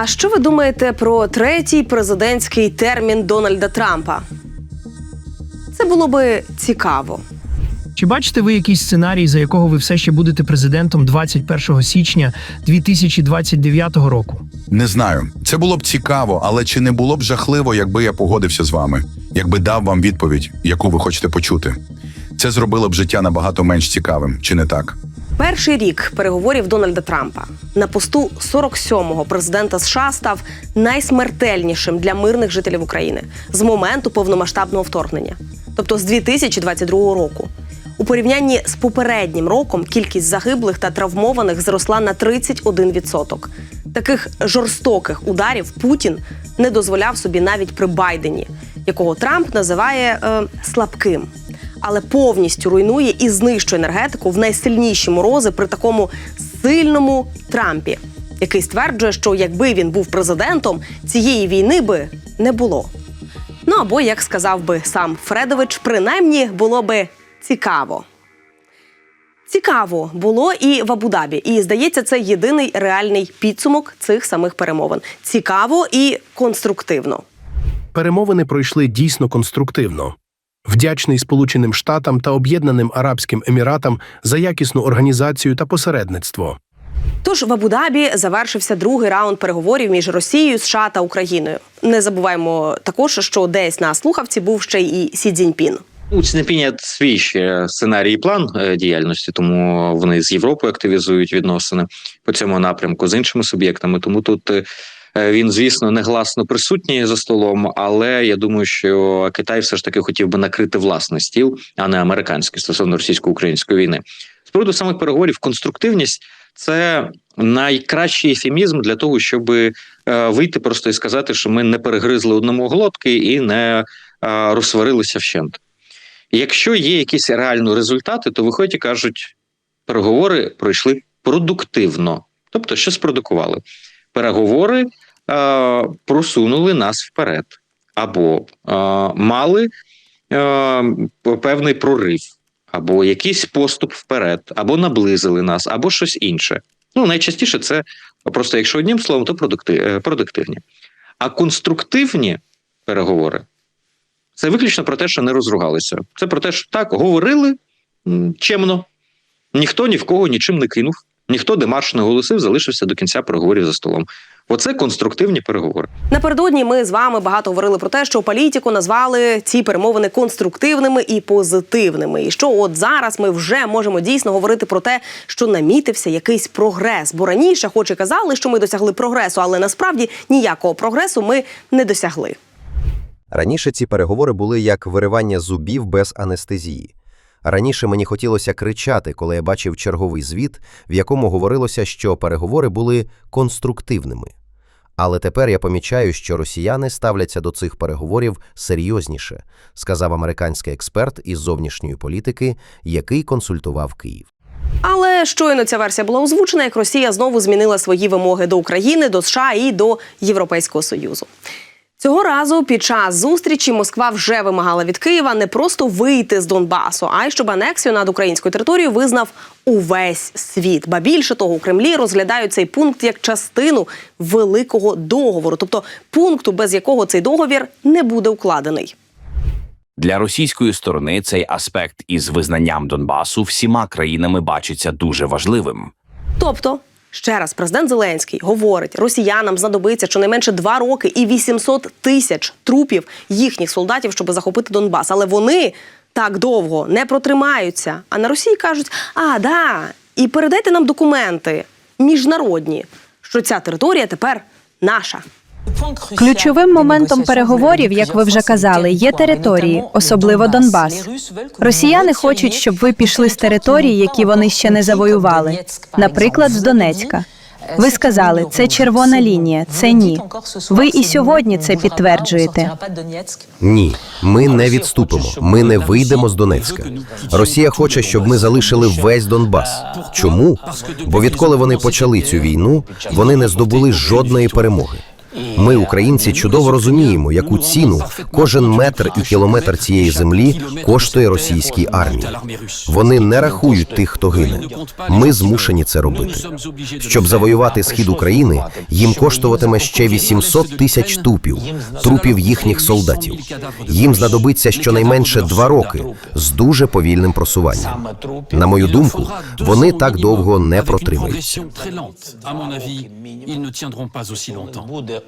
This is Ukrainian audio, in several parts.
А що ви думаєте про третій президентський термін Дональда Трампа? Це було би цікаво. Чи бачите ви якийсь сценарій, за якого ви все ще будете президентом 21 січня 2029 року? Не знаю. Це було б цікаво, але чи не було б жахливо, якби я погодився з вами, якби дав вам відповідь, яку ви хочете почути? Це зробило б життя набагато менш цікавим, чи не так? Перший рік переговорів Дональда Трампа на посту 47-го президента США став найсмертельнішим для мирних жителів України з моменту повномасштабного вторгнення, тобто з 2022 року. У порівнянні з попереднім роком кількість загиблих та травмованих зросла на 31%. Таких жорстоких ударів Путін не дозволяв собі навіть при Байдені, якого Трамп називає е, слабким але повністю руйнує і знищує енергетику в найсильніші морози при такому сильному Трампі, який стверджує, що якби він був президентом, цієї війни би не було. Ну або, як сказав би сам Фредович, принаймні було би цікаво. Цікаво було і в Абу-Дабі. І здається, це єдиний реальний підсумок цих самих перемовин. Цікаво і конструктивно. Перемовини пройшли дійсно конструктивно. Вдячний Сполученим Штатам та Об'єднаним Арабським Еміратам за якісну організацію та посередництво. Тож в Абу-Дабі завершився другий раунд переговорів між Росією, США та Україною. Не забуваємо також, що десь на слухавці був ще й і Сі Цзіньпін. У Цінепіня свій ще сценарій і план е, діяльності, тому вони з Європою активізують відносини по цьому напрямку з іншими суб'єктами. Тому тут е, він, звісно, негласно присутній за столом, але я думаю, що Китай все ж таки хотів би накрити власний стіл, а не американський стосовно російсько-української війни. З приводу самих переговорів, конструктивність це найкращий ефемізм для того, щоб е, вийти просто і сказати, що ми не перегризли одному глотки і не е, розсварилися вщент. Якщо є якісь реальні результати, то виходять і кажуть, переговори пройшли продуктивно, тобто що спродукували. Переговори е, просунули нас вперед, або е, мали е, певний прорив, або якийсь поступ вперед, або наблизили нас, або щось інше. Ну, найчастіше це просто, якщо одним словом, то е, продуктивні. А конструктивні переговори це виключно про те, що не розругалися. Це про те, що так говорили чемно, ніхто ні в кого нічим не кинув, ніхто демарш не голосив, залишився до кінця переговорів за столом. Оце конструктивні переговори. Напередодні ми з вами багато говорили про те, що політику назвали ці перемовини конструктивними і позитивними. І що от зараз ми вже можемо дійсно говорити про те, що намітився якийсь прогрес. Бо раніше, хоч і казали, що ми досягли прогресу, але насправді ніякого прогресу ми не досягли. Раніше ці переговори були як виривання зубів без анестезії. Раніше мені хотілося кричати, коли я бачив черговий звіт, в якому говорилося, що переговори були конструктивними. Але тепер я помічаю, що росіяни ставляться до цих переговорів серйозніше, сказав американський експерт із зовнішньої політики, який консультував Київ. Але щойно ця версія була озвучена, як Росія знову змінила свої вимоги до України, до США і до Європейського Союзу. Цього разу під час зустрічі Москва вже вимагала від Києва не просто вийти з Донбасу, а й щоб анексію над українською територією визнав увесь світ. Ба більше того, у Кремлі розглядають цей пункт як частину великого договору, тобто пункту, без якого цей договір не буде укладений. Для російської сторони цей аспект із визнанням Донбасу всіма країнами бачиться дуже важливим. Тобто, ще раз, президент Зеленський говорить, росіянам знадобиться щонайменше два роки і 800 тисяч трупів їхніх солдатів, щоб захопити Донбас. Але вони так довго не протримаються. А на Росії кажуть: а да, і передайте нам документи міжнародні, що ця територія тепер наша. Ключовим моментом переговорів, як ви вже казали, є території, особливо Донбас. Росіяни хочуть, щоб ви пішли з території, які вони ще не завоювали, наприклад, з Донецька. Ви сказали, це червона лінія, це ні. Ви і сьогодні це підтверджуєте. Ні, ми не відступимо. Ми не вийдемо з Донецька. Росія хоче, щоб ми залишили весь Донбас. Чому? Бо відколи вони почали цю війну, вони не здобули жодної перемоги. Ми, українці, чудово розуміємо, яку ціну кожен метр і кілометр цієї землі коштує російській армії. Вони не рахують тих, хто гине. Ми змушені це робити. Щоб завоювати схід України, їм коштуватиме ще 800 тисяч трупів, трупів їхніх солдатів. Їм знадобиться щонайменше два роки з дуже повільним просуванням. На мою думку, вони так довго не протримаються.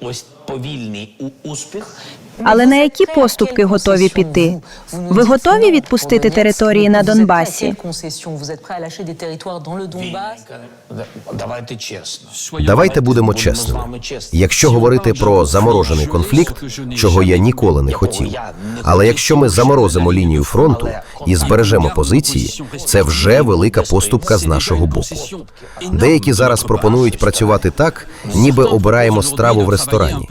Ось повільний успіх. Але на які поступки готові піти? Ви готові відпустити території на Донбасі? Давайте чесно. Давайте будемо чесними. Якщо говорити про заморожений конфлікт, чого я ніколи не хотів, але якщо ми заморозимо лінію фронту і збережемо позиції, це вже велика поступка з нашого боку. Деякі зараз пропонують працювати так, ніби обираємо страву в ресторані.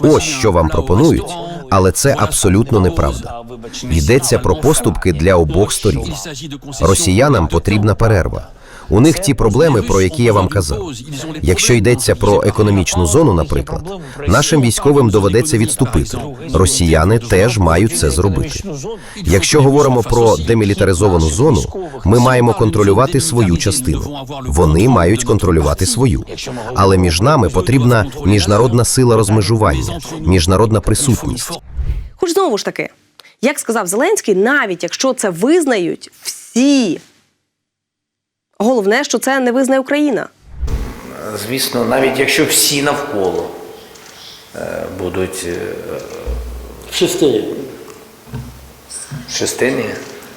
Ось що вам пропонують, але це абсолютно неправда. Йдеться про поступки для обох сторін. Росіянам потрібна перерва. У них ті проблеми, про які я вам казав. Якщо йдеться про економічну зону, наприклад, нашим військовим доведеться відступити. Росіяни теж мають це зробити. Якщо говоримо про демілітаризовану зону, ми маємо контролювати свою частину. Вони мають контролювати свою. Але між нами потрібна міжнародна сила розмежування, міжнародна присутність. Хоч знову ж таки, як сказав Зеленський, навіть якщо це визнають всі, головне, що це не визнає Україна. Звісно, навіть якщо всі навколо е, будуть е, шестині.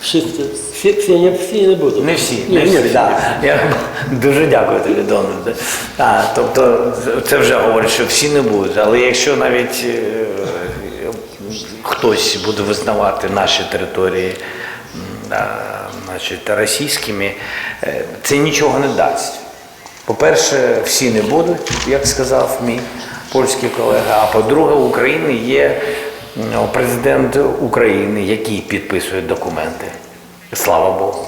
Wszyscy. Всі, всі, не, всі не будуть. Не всі, не всі. всі. Да. Я дуже дякую тобі, Дональде. А, тобто, це вже говорить, що всі не будуть. Але якщо навіть е, хтось буде визнавати наші території значить, російськими, е, це нічого не дасть. По-перше, всі не будуть, як сказав мій польський колега. А по-друге, у України є президент України, який підписує документи. Слава Богу.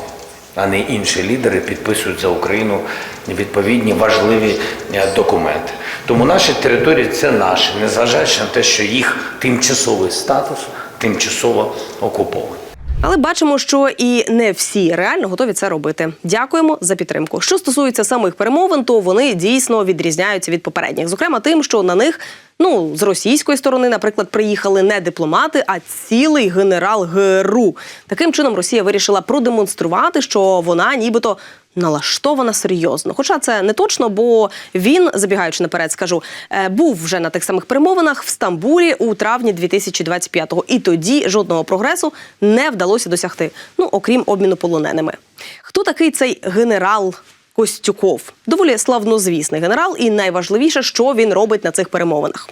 А не інші лідери підписують за Україну відповідні важливі е, документи. Тому наші території це наші, незважаючи на те, що їх тимчасовий статус тимчасово окупований. Але бачимо, що і не всі реально готові це робити. Дякуємо за підтримку. Що стосується самих перемовин, то вони дійсно відрізняються від попередніх. Зокрема, тим, що на них ну з російської сторони, наприклад, приїхали не дипломати, а цілий генерал ГРУ. Таким чином, Росія вирішила продемонструвати, що вона нібито. Налаштована серйозно, хоча це не точно, бо він, забігаючи наперед, скажу, е, був вже на тих самих перемовинах в Стамбулі у травні 2025-го. І тоді жодного прогресу не вдалося досягти. Ну окрім обміну полоненими. Хто такий цей генерал Костюков? Доволі славнозвісний генерал, і найважливіше, що він робить на цих перемовинах.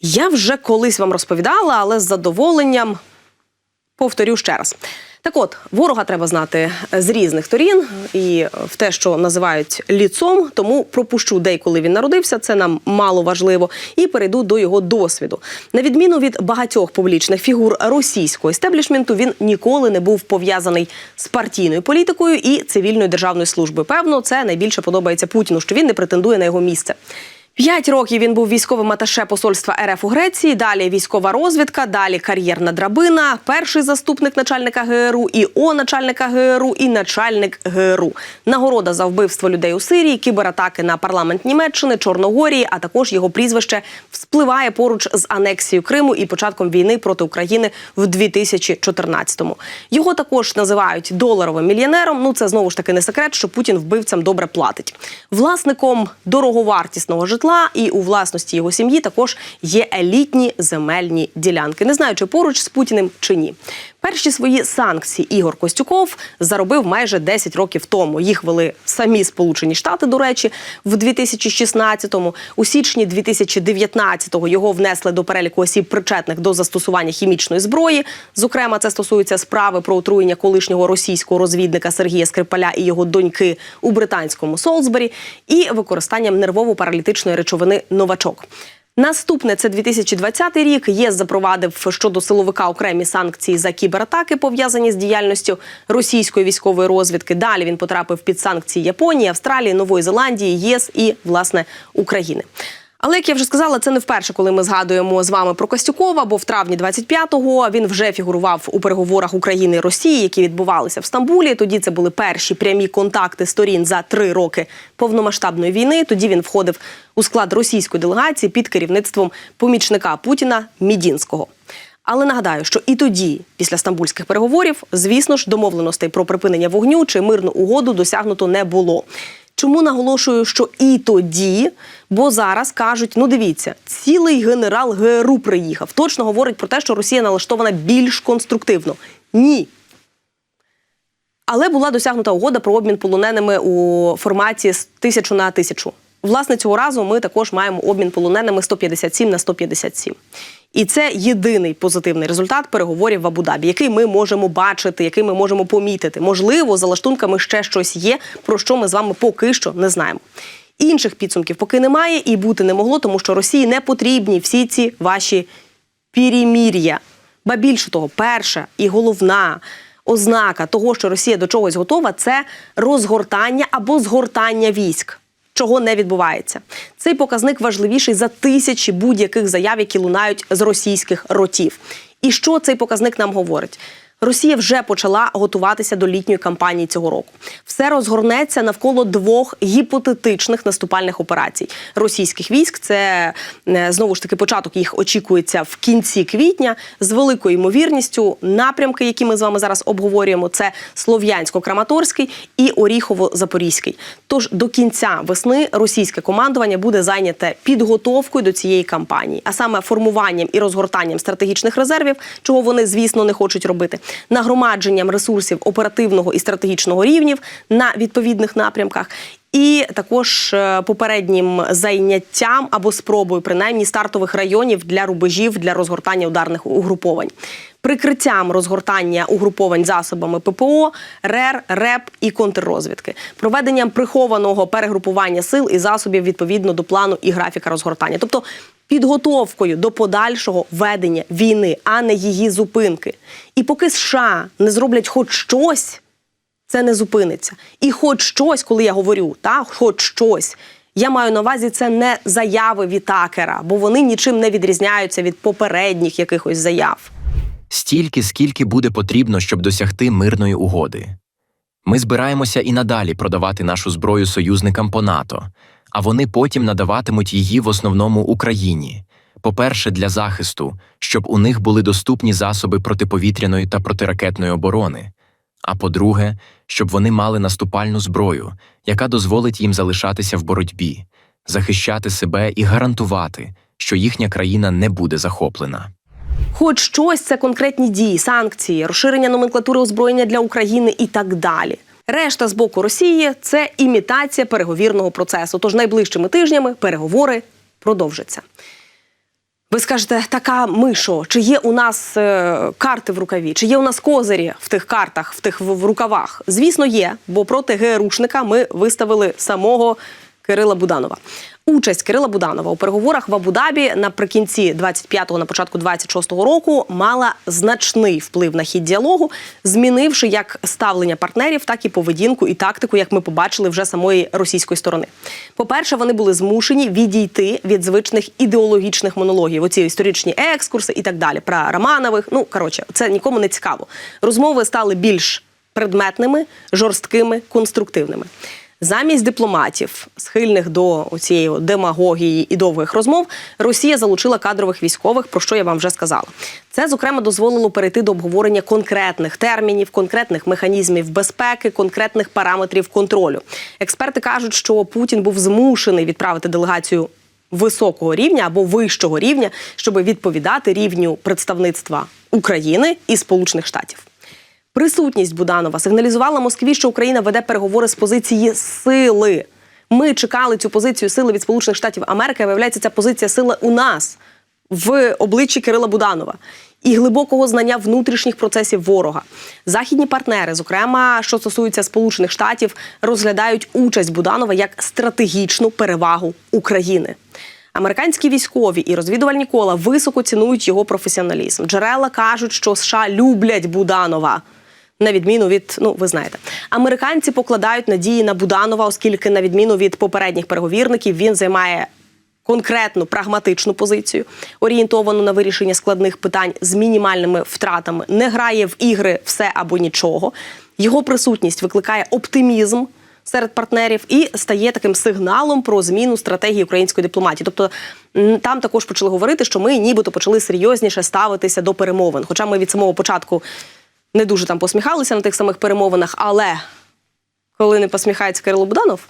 Я вже колись вам розповідала, але з задоволенням повторю ще раз. Так от, ворога треба знати з різних сторін і в те, що називають ліцом, тому пропущу дей, коли він народився, це нам мало важливо, і перейду до його досвіду. На відміну від багатьох публічних фігур російського естеблішменту, він ніколи не був пов'язаний з партійною політикою і цивільною державною службою. Певно, це найбільше подобається Путіну, що він не претендує на його місце. П'ять років він був військовим аташе посольства РФ у Греції. Далі військова розвідка, далі кар'єрна драбина, перший заступник начальника ГРУ, і О начальника ГРУ, і начальник ГРУ. Нагорода за вбивство людей у Сирії, кібератаки на парламент Німеччини, Чорногорії, а також його прізвище вспливає поруч з анексією Криму і початком війни проти України в 2014-му. Його також називають доларовим мільйонером. Ну це знову ж таки не секрет, що Путін вбивцям добре платить. Власником дороговартісного житла і у власності його сім'ї також є елітні земельні ділянки. Не знаю, чи поруч з Путіним чи ні. Перші свої санкції Ігор Костюков заробив майже 10 років тому. Їх вели самі Сполучені Штати, до речі, в 2016-му. У січні 2019-го його внесли до переліку осіб, причетних до застосування хімічної зброї. Зокрема, це стосується справи про отруєння колишнього російського розвідника Сергія Скрипаля і його доньки у британському Солсбері і використанням нервово-паралітичної речовини новачок. Наступне це 2020 рік. ЄС запровадив щодо силовика окремі санкції за кібератаки, пов'язані з діяльністю російської військової розвідки. Далі він потрапив під санкції Японії, Австралії, Нової Зеландії, ЄС і власне України. Але як я вже сказала, це не вперше, коли ми згадуємо з вами про Костюкова, бо в травні 25-го він вже фігурував у переговорах України і Росії, які відбувалися в Стамбулі. Тоді це були перші прямі контакти сторін за три роки повномасштабної війни. Тоді він входив у склад російської делегації під керівництвом помічника Путіна Мідінського. Але нагадаю, що і тоді, після стамбульських переговорів, звісно ж, домовленостей про припинення вогню чи мирну угоду досягнуто не було. Чому наголошую, що і тоді, бо зараз кажуть: ну дивіться, цілий генерал ГРУ приїхав. Точно говорить про те, що Росія налаштована більш конструктивно. Ні. Але була досягнута угода про обмін полоненими у форматі з тисячу на тисячу. Власне, цього разу ми також маємо обмін полоненими 157 на 157. І це єдиний позитивний результат переговорів в Абу-Дабі, який ми можемо бачити, який ми можемо помітити. Можливо, за лаштунками ще щось є, про що ми з вами поки що не знаємо. Інших підсумків поки немає і бути не могло, тому що Росії не потрібні всі ці ваші перемір'я. Ба більше того, перша і головна ознака того, що Росія до чогось готова, це розгортання або згортання військ. Чого не відбувається, цей показник важливіший за тисячі будь-яких заяв, які лунають з російських ротів. І що цей показник нам говорить? Росія вже почала готуватися до літньої кампанії цього року. Все розгорнеться навколо двох гіпотетичних наступальних операцій російських військ. Це е, знову ж таки початок їх очікується в кінці квітня з великою ймовірністю. Напрямки, які ми з вами зараз обговорюємо, це Слов'янсько-Краматорський і Оріхово-Запорізький. Тож до кінця весни російське командування буде зайняте підготовкою до цієї кампанії, а саме формуванням і розгортанням стратегічних резервів, чого вони, звісно, не хочуть робити, нагромадженням ресурсів оперативного і стратегічного рівнів на відповідних напрямках. І також е, попереднім зайняттям або спробою, принаймні, стартових районів для рубежів для розгортання ударних угруповань, прикриттям розгортання угруповань засобами ППО, РЕР, РЕП і контррозвідки, проведенням прихованого перегрупування сил і засобів відповідно до плану і графіка розгортання, тобто підготовкою до подальшого ведення війни, а не її зупинки. І поки США не зроблять хоч щось це не зупиниться. І хоч щось, коли я говорю, та хоч щось. Я маю на увазі це не заяви Вітакера, бо вони нічим не відрізняються від попередніх якихось заяв. стільки, скільки буде потрібно, щоб досягти мирної угоди. Ми збираємося і надалі продавати нашу зброю союзникам по НАТО, а вони потім надаватимуть її в основному Україні. По-перше, для захисту, щоб у них були доступні засоби протиповітряної та протиракетної оборони. А по-друге, щоб вони мали наступальну зброю, яка дозволить їм залишатися в боротьбі, захищати себе і гарантувати, що їхня країна не буде захоплена. Хоч щось це конкретні дії, санкції, розширення номенклатури озброєння для України і так далі. Решта з боку Росії це імітація переговірного процесу. Тож найближчими тижнями переговори продовжаться. Ви скажете, така мишо, чи є у нас е, карти в рукаві, чи є у нас козирі в тих картах, в тих в, рукавах? Звісно, є, бо проти ГРУшника ми виставили самого Кирила Буданова. Участь Кирила Буданова у переговорах в Абу-Дабі наприкінці 25-го, на початку 26-го року мала значний вплив на хід діалогу, змінивши як ставлення партнерів, так і поведінку і тактику, як ми побачили вже самої російської сторони. По-перше, вони були змушені відійти від звичних ідеологічних монологів, оці історичні екскурси і так далі. Про Романових. Ну коротше, це нікому не цікаво. Розмови стали більш предметними, жорсткими, конструктивними. Замість дипломатів, схильних до цієї демагогії і довгих розмов, Росія залучила кадрових військових, про що я вам вже сказала. Це зокрема дозволило перейти до обговорення конкретних термінів, конкретних механізмів безпеки, конкретних параметрів контролю. Експерти кажуть, що Путін був змушений відправити делегацію високого рівня або вищого рівня, щоб відповідати рівню представництва України і Сполучених Штатів. Присутність Буданова сигналізувала Москві, що Україна веде переговори з позиції сили. Ми чекали цю позицію сили від Сполучених Штатів Америки. Виявляється, ця позиція сили у нас в обличчі Кирила Буданова і глибокого знання внутрішніх процесів ворога. Західні партнери, зокрема, що стосується Сполучених Штатів, розглядають участь Буданова як стратегічну перевагу України. Американські військові і розвідувальні кола високо цінують його професіоналізм. Джерела кажуть, що США люблять Буданова. На відміну від, ну ви знаєте, американці покладають надії на Буданова, оскільки, на відміну від попередніх переговірників, він займає конкретну прагматичну позицію, орієнтовану на вирішення складних питань з мінімальними втратами, не грає в ігри все або нічого. Його присутність викликає оптимізм серед партнерів і стає таким сигналом про зміну стратегії української дипломатії. Тобто там також почали говорити, що ми нібито почали серйозніше ставитися до перемовин. Хоча ми від самого початку не дуже там посміхалися на тих самих перемовинах, але коли не посміхається Кирило Буданов,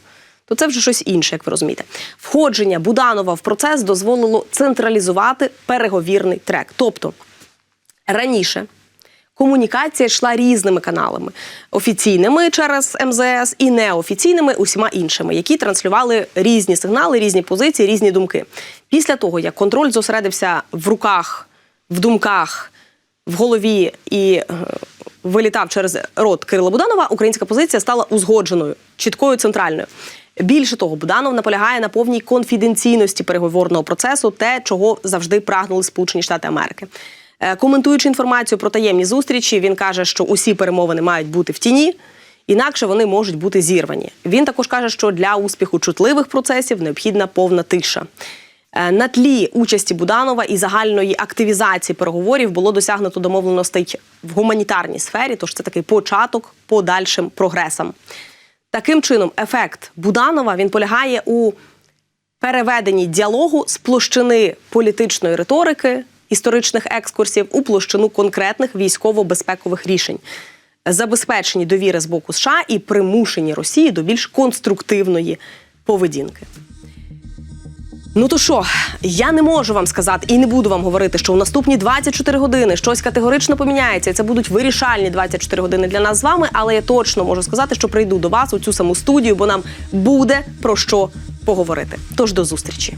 то це вже щось інше, як ви розумієте. Входження Буданова в процес дозволило централізувати переговірний трек. Тобто раніше комунікація йшла різними каналами: офіційними через МЗС і неофіційними усіма іншими, які транслювали різні сигнали, різні позиції, різні думки. Після того, як контроль зосередився в руках, в думках, в голові і е, вилітав через рот Кирила Буданова, українська позиція стала узгодженою, чіткою центральною. Більше того, Буданов наполягає на повній конфіденційності переговорного процесу, те, чого завжди прагнули Сполучені Штати Америки. Е, Коментуючи інформацію про таємні зустрічі, він каже, що усі перемовини мають бути в тіні, інакше вони можуть бути зірвані. Він також каже, що для успіху чутливих процесів необхідна повна тиша. Е, На тлі участі Буданова і загальної активізації переговорів було досягнуто домовленостей в гуманітарній сфері, тож це такий початок подальшим прогресам. Таким чином, ефект Буданова він полягає у переведенні діалогу з площини політичної риторики, історичних екскурсів у площину конкретних військово-безпекових рішень, забезпечені довіри з боку США і примушені Росії до більш конструктивної поведінки. Ну то що, я не можу вам сказати і не буду вам говорити, що у наступні 24 години щось категорично поміняється. і Це будуть вирішальні 24 години для нас з вами. Але я точно можу сказати, що прийду до вас у цю саму студію, бо нам буде про що поговорити. Тож до зустрічі.